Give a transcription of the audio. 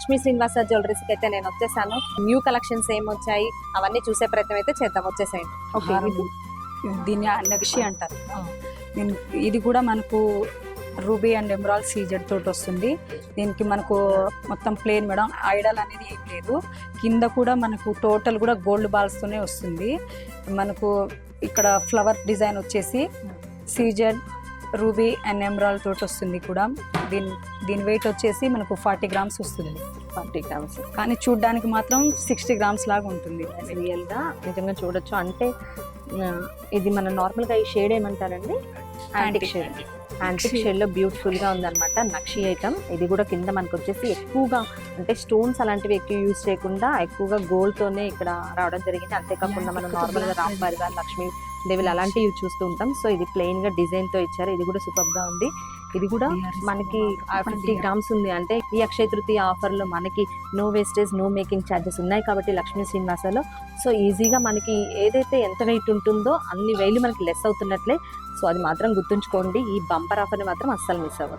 లక్ష్మీ శ్రీనివాస జ్యువెలరీస్కి అయితే నేను వచ్చేసాను. న్యూ కలెక్షన్స్ ఏం వచ్చాయి? అవన్నీ చూసే ప్రయత్నం అయితే చేద్దాం. వచ్చేసేయండి. ఓకే. దీన్ని నగిషి అంటారు. ఇది కూడా మనకు రూబీ అండ్ ఎమరాల్ సీజెడ్ తోటి వస్తుంది. దీనికి మనకు మొత్తం ప్లేన్ మేడం ఐడల్ అనేది ఏం లేదు. కింద కూడా మనకు టోటల్ కూడా గోల్డ్ బాల్స్తోనే వస్తుంది. మనకు ఇక్కడ ఫ్లవర్ డిజైన్ వచ్చేసి సీజెడ్ రూబీ అండ్ ఎమరాల్ తోటి వస్తుంది కూడా. దీని దీని వెయిట్ వచ్చేసి మనకు ఫార్టీ గ్రామ్స్ వస్తుంది. Forty grams. కానీ చూడ్డానికి మాత్రం సిక్స్టీ గ్రామ్స్ లాగా ఉంటుంది. రియల్గా నిజంగా చూడొచ్చు. అంటే ఇది మన నార్మల్గా ఈ షేడ్ ఏమంటారండి? యాంటిక్ షేడ్ యాంటిక్ షేడ్లో బ్యూటిఫుల్గా ఉందన్నమాట నక్షి ఐటమ్ ఇది కూడా కింద మనకు వచ్చేసి ఎక్కువగా అంటే స్టోన్స్ అలాంటివి ఎక్కువ యూజ్ చేయకుండా ఎక్కువగా గోల్డ్ తోనే ఇక్కడ రావడం జరిగింది. అంతేకాకుండా మనం నార్మల్గా రాంబారి గారు లక్ష్మీ దేవిలు అలాంటివి చూస్తూ ఉంటాం. సో ఇది ప్లెయిన్గా డిజైన్తో ఇచ్చారు. ఇది కూడా సూపర్గా ఉంది. ఇది కూడా మనకి ఫిఫ్టీ గ్రామ్స్ ఉంది. అంటే ఈ అక్షయ తృతీయ ఆఫర్లో మనకి no wastage no making charges ఉన్నాయి కాబట్టి లక్ష్మీ శ్రీనివాసలో. సో ఈజీగా మనకి ఏదైతే ఎంత వెయిట్ ఉంటుందో అన్ని వేలు మనకి లెస్ అవుతున్నట్లే. సో అది మాత్రం గుర్తుంచుకోండి. ఈ బంపర్ ఆఫర్ని మాత్రం అస్సలు మిస్ అవ్వదు